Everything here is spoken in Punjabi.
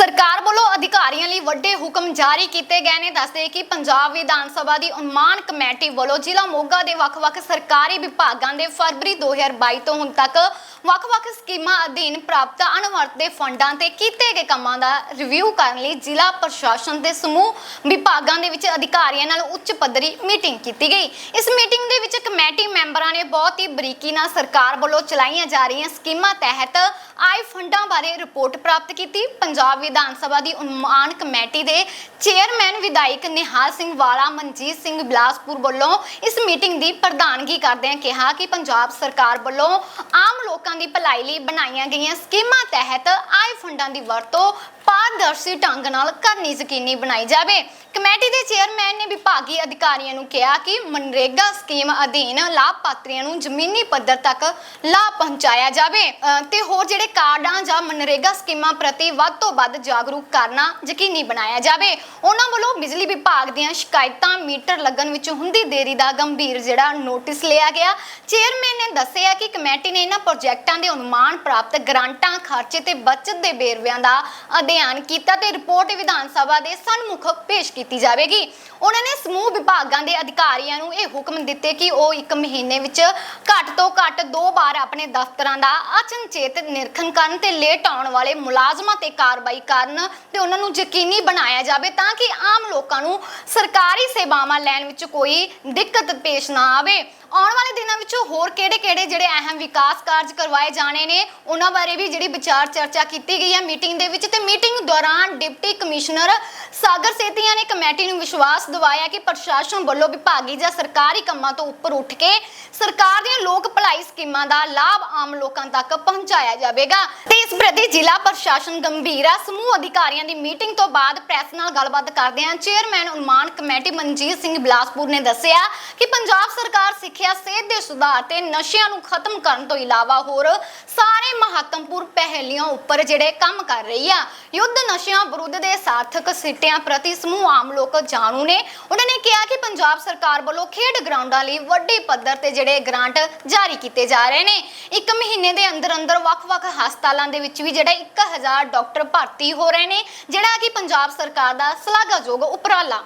ਸਰਕਾਰ ਵੱਲੋਂ ਅਧਿਕਾਰੀਆਂ ਲਈ ਵੱਡੇ ਹੁਕਮ ਜਾਰੀ ਕੀਤੇ ਗਏ ਨੇ। ਦੱਸਦੇ ਕਿ ਪੰਜਾਬ ਵਿਧਾਨ ਸਭਾ ਦੀ ਉਨਮਾਨ ਕਮੇਟੀ ਵੱਲੋਂ ਜ਼ਿਲ੍ਹਾ ਮੋਗਾ ਦੇ ਵੱਖ-ਵੱਖ ਸਰਕਾਰੀ ਵਿਭਾਗਾਂ ਦੇ ਫਰਵਰੀ 2022 ਤੋਂ ਹੁਣ ਤੱਕ ਵੱਖ-ਵੱਖ ਸਕੀਮਾਂ ਅਧੀਨ ਪ੍ਰਾਪਤ ਅਣਵਰਤੇ ਫੰਡਾਂ ਤੇ ਕੀਤੇ ਗਏ ਕੰਮਾਂ ਦਾ ਰਿਵਿਊ ਕਰਨ ਲਈ ਜ਼ਿਲ੍ਹਾ ਪ੍ਰਸ਼ਾਸਨ ਦੇ ਸਮੂਹ ਵਿਭਾਗਾਂ ਦੇ ਵਿੱਚ ਅਧਿਕਾਰੀਆਂ ਨਾਲ ਉੱਚ ਪੱਧਰੀ ਮੀਟਿੰਗ ਕੀਤੀ ਗਈ। ਇਸ ਮੀਟਿੰਗ ਦੇ ਵਿੱਚ ਕਮੇਟੀ ਮੈਂਬਰਾਂ ਨੇ ਬਹੁਤ ਹੀ ਬਰੀਕੀ ਨਾਲ ਸਰਕਾਰ ਵੱਲੋਂ ਚਲਾਈਆਂ ਜਾ ਰਹੀਆਂ ਸਕੀਮਾਂ ਤਹਿਤ ਆਏ ਫੰਡਾਂ ਬਾਰੇ ਰਿਪੋਰਟ ਪ੍ਰਾਪਤ ਕੀਤੀ। ਪੰਜਾਬ ਵਿਧਾਨ ਸਭਾ ਦੀ ਉਨਮਾਨ ਕਮੇਟੀ ਦੇ ਚੇਅਰਮੈਨ ਵਿਧਾਇਕ ਨਿਹਾਲ ਸਿੰਘ ਵਾਲਾ ਮਨਜੀਤ ਸਿੰਘ ਬਿਲਾਸਪੁਰ ਵੱਲੋਂ ਇਸ ਮੀਟਿੰਗ ਦੀ ਪ੍ਰਧਾਨਗੀ ਕਰਦਿਆਂ ਕਿਹਾ ਕਿ ਪੰਜਾਬ ਸਰਕਾਰ ਵੱਲੋਂ ਆਮ ਲੋਕਾਂ ਦੀ ਭਲਾਈ ਲਈ ਬਣਾਈਆਂ ਗਈਆਂ ਸਕੀਮਾਂ ਤਹਿਤ ਆਏ ਫੰਡਾਂ ਦੀ ਵਰਤੋਂ ਪਾਰਦਰਸ਼ੀ ਢੰਗ ਨਾਲ ਕਰਨੀ ਯਕੀਨੀ ਬਣਾਈ ਜਾਵੇ। ਕਮੇਟੀ ਦੇ ਚੇਅਰਮੈਨ ਨੇ ਵਿਭਾਗੀ ਅਧਿਕਾਰੀਆਂ ਨੂੰ ਕਿਹਾ ਕਿ ਮਨਰੇਗਾ ਸਕੀਮ ਅਧੀਨ ਲਾਭਪਾਤਰੀਆਂ ਨੂੰ ਜ਼ਮੀਨੀ ਪੱਧਰ ਤੱਕ ਲਾਭ ਪਹੁੰਚਾਇਆ ਜਾਵੇ ਤੇ ਹੋਰ ਜਿਹੜੇ ਕਾਰਡਾਂ ਜਾਂ ਮਨਰੇਗਾ ਸਕੀਮਾਂ ਪ੍ਰਤੀ ਵੱਧ ਤੋਂ ਵੱਧ ਜਾਗਰੂਕ ਕਰਨਾ ਯਕੀਨੀ ਬਣਾਇਆ ਜਾਵੇ। ਉਹਨਾਂ ਵੱਲੋਂ ਬਿਜਲੀ ਵਿਭਾਗ ਦੀਆਂ ਸ਼ਿਕਾਇਤਾਂ ਮੀਟਰ ਲੱਗਣ ਵਿੱਚ ਹੁੰਦੀ ਦੇਰੀ ਦਾ ਗੰਭੀਰ ਜਿਹੜਾ ਨੋਟਿਸ ਲਿਆ ਗਿਆ। ਚੇਅਰਮੈਨ ਨੇ ਦੱਸਿਆ ਕਿ ਕਮੇਟੀ ਨੇ ਇਹਨਾਂ ਪ੍ਰੋਜੈਕਟਾਂ ਦੇ ਅਨੁਮਾਨ ਪ੍ਰਾਪਤ ਗ੍ਰਾਂਟਾਂ, ਖਰਚੇ ਤੇ ਬਚਤ ਦੇ ਵੇਰਵਿਆਂ ਦਾ ਅਧਿਐਨ ਕੀਤਾ ਤੇ ਰਿਪੋਰਟ ਵਿਧਾਨ ਸਭਾ ਦੇ ਸਨਮੁਖ ਪੇਸ਼ ਕੀਤੀ ਜਾਵੇਗੀ। ਉਹਨਾਂ ਨੇ ਸਮੂਹ ਵਿਭਾਗਾਂ ਦੇ ਅਧਿਕਾਰੀਆਂ ਨੂੰ ਇਹ ਹੁਕਮ ਦਿੱਤੇ ਕਿ ਉਹ ਇੱਕ ਮਹੀਨੇ ਵਿੱਚ ਘੱਟ ਤੋਂ ਘੱਟ ਦੋ ਵਾਰ ਆਪਣੇ ਦਫ਼ਤਰਾਂ ਦਾ ਅਚਨਚੇਤ ਨਿਰੀਖਣ ਕਰਨ ਤੇ ਲੇਟ ਆਉਣ ਵਾਲੇ ਮੁਲਾਜ਼ਮਾਂ ਤੇ ਕਾਰਵਾਈ ਕਰਨ ਤੇ ਉਹਨਾਂ ਨੂੰ ਯਕੀਨੀ ਬਣਾਇਆ ਜਾਵੇ ਤਾਂ ਕਿ ਆਮ ਲੋਕਾਂ ਨੂੰ ਸਰਕਾਰੀ ਸੇਵਾਵਾਂ ਲੈਣ ਵਿੱਚ ਕੋਈ ਦਿੱਕਤ ਪੇਸ਼ ਨਾ ਆਵੇ। ਆਉਣ ਵਾਲੇ ਦਿਨਾਂ ਵਿੱਚ ਹੋਰ ਕਿਹੜੇ-ਕਿਹੜੇ ਜਿਹੜੇ ਅਹਿਮ ਵਿਕਾਸ ਕਾਰਜ ਕਰਵਾਏ ਜਾਣੇ ਨੇ, ਉਹਨਾਂ ਬਾਰੇ ਵੀ ਜਿਹੜੀ ਵਿਚਾਰ ਚਰਚਾ ਕੀਤੀ ਗਈ ਹੈ ਮੀਟਿੰਗ ਦੇ ਵਿੱਚ ਤੇ ਮੀਟਿੰਗ ਦੌਰਾਨ ਡਿਪਟੀ ਕਮਿਸ਼ਨਰ ਸਾਗਰ ਸੇਤੀਆਂ ਨੇ ਕਮੇਟੀ ਨੂੰ ਵਿਸ਼ਵਾਸ ਦਿਵਾਇਆ ਕਿ ਪ੍ਰਸ਼ਾਸਨ ਵੱਲੋਂ ਵਿਭਾਗੀ ਜਾਂ ਸਰਕਾਰੀ ਕੰਮਾਂ ਤੋਂ ਉੱਪਰ ਉੱਠ ਕੇ ਸਰਕਾਰ ਦੀਆਂ ਲੋਕ ਭਲਾਈ ਸਕੀਮਾਂ ਦਾ ਲਾਭ ਆਮ ਲੋਕਾਂ ਤੱਕ ਪਹੁੰਚਾਇਆ ਜਾਵੇਗਾ। ਤੇ ਇਸ ਪ੍ਰਤੀ ਜ਼ਿਲ੍ਹਾ ਪ੍ਰਸ਼ਾਸਨ ਗੰਭੀਰ ਸਮੂਹ ਅਧਿਕਾਰੀਆਂ ਦੀ ਮੀਟਿੰਗ ਤੋਂ ਬਾਅਦ ਪ੍ਰੈਸ ਨਾਲ ਗੱਲਬਾਤ ਕਰਦਿਆਂ ਚੇਅਰਮੈਨ ਉਨਮਾਨ ਕਮੇਟੀ ਮਨਜੀਤ ਸਿੰਘ ਬਿਲਾਸਪੁਰ ਨੇ ਦੱਸਿਆ ਕਿ ਪੰਜਾਬ ਸਰਕਾਰ ਸਿੱਖਿਆ, ਸਿਹਤ ਦੇ ਸੁਧਾਰ ਤੇ ਨਸ਼ਿਆਂ ਨੂੰ ਖਤਮ ਕਰਨ ਤੋਂ ਇਲਾਵਾ ਹੋਰ ਸਾਰੇ ਮਹੱਤਵਪੂਰਨ ਪਹਿਲੀਆਂ ਉੱਪਰ ਜਿਹੜੇ ਕੰਮ ਕਰ ਰਹੀ ਆ। ਯੁੱਧ ਨਸ਼ਿਆਂ, ਵਿਰੁੱਧ ਦੇ ਸਾਰਥਕ ਸਿੱਟਿਆਂ ਪ੍ਰਤੀ ਸਮੂਹ ਆਮ ਲੋਕ ਜਾਣੂ ਨੇ। ਉਹਨਾਂ ਨੇ ਕਿਹਾ ਕਿ ਪੰਜਾਬ ਸਰਕਾਰ ਵੱਲੋਂ ਖੇਡ ਗਰਾਊਂਡਾਂ ਲਈ ਵੱਡੇ ਪੱਧਰ ਤੇ ਜਿਹੜੇ ਗ੍ਰਾਂਟ ਜਾਰੀ ਕੀਤੇ ਜਾ ਰਹੇ ਨੇ। ਇੱਕ ਮਹੀਨੇ ਦੇ ਅੰਦਰ ਅੰਦਰ ਵੱਖ-ਵੱਖ ਹਸਪਤਾਲਾਂ ਦੇ ਵਿੱਚ ਵੀ ਜਿਹੜੇ 1000 ਡਾਕਟਰ ਭਰਤੀ ਹੋ ਰਹੇ ਨੇ, ਜਿਹੜਾ ਕਿ ਪੰਜਾਬ ਸਰਕਾਰ ਦਾ ਸ਼ਲਾਘਾਯੋਗ ਉਪਰਾਲਾ